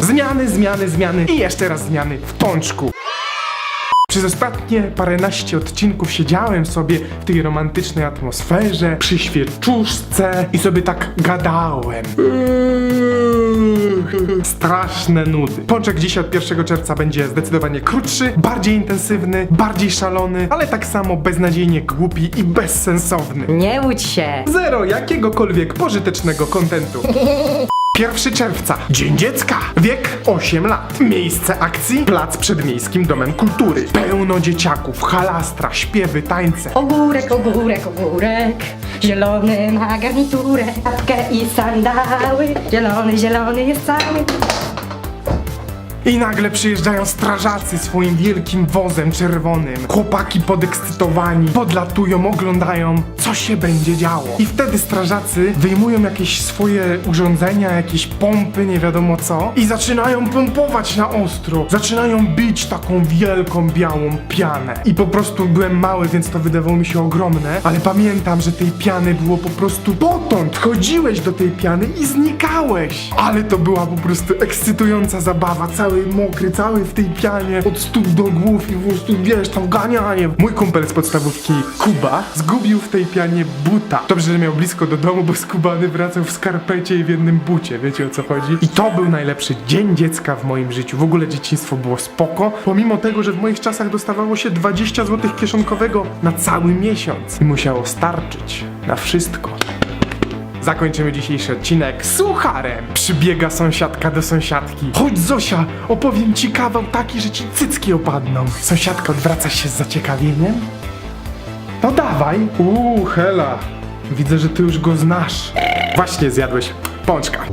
Zmiany, zmiany, zmiany i jeszcze raz zmiany w pączku. Przez ostatnie paręnaście odcinków siedziałem sobie w tej romantycznej atmosferze, przy świeczuszce i sobie tak gadałem. Straszne nudy. Pączek dzisiaj od 1 czerwca będzie zdecydowanie krótszy, bardziej intensywny, bardziej szalony, ale tak samo beznadziejnie głupi i bezsensowny. Nie łudź się! Zero jakiegokolwiek pożytecznego kontentu. 1 czerwca, Dzień Dziecka, wiek 8 lat, miejsce akcji, plac przed Miejskim Domem Kultury, pełno dzieciaków, halastra, śpiewy, tańce. Ogórek, ogórek, ogórek, zielony ma garniturę, czapkę i sandały, zielony, zielony jest cały. I nagle przyjeżdżają strażacy swoim wielkim wozem czerwonym. Chłopaki podekscytowani, podlatują, oglądają, co się będzie działo. I wtedy strażacy wyjmują jakieś swoje urządzenia, jakieś pompy, nie wiadomo co, i zaczynają pompować na ostro. Zaczynają bić taką wielką, białą pianę. I po prostu byłem mały, więc to wydawało mi się ogromne, ale pamiętam, że tej piany było po prostu potąd. Chodziłeś do tej piany i znikałeś. Ale to była po prostu ekscytująca zabawa, cały mokry, cały w tej pianie, od stóp do głów i po prostu, wiesz, tam ganianie. Mój kumpel z podstawówki, Kuba, zgubił w tej pianie buta. Dobrze, że miał blisko do domu, bo skubany wracał w skarpecie i w jednym bucie, wiecie o co chodzi? I to był najlepszy dzień dziecka w moim życiu. W ogóle dzieciństwo było spoko, pomimo tego, że w moich czasach dostawało się 20 zł kieszonkowego na cały miesiąc. I musiało starczyć na wszystko. Zakończymy dzisiejszy odcinek sucharem. Przybiega sąsiadka do sąsiadki. Chodź Zosia, opowiem ci kawał taki, że ci cycki opadną. Sąsiadka odwraca się z zaciekawieniem. No dawaj. Uuu, Hela. Widzę, że ty już go znasz. Właśnie zjadłeś pączka.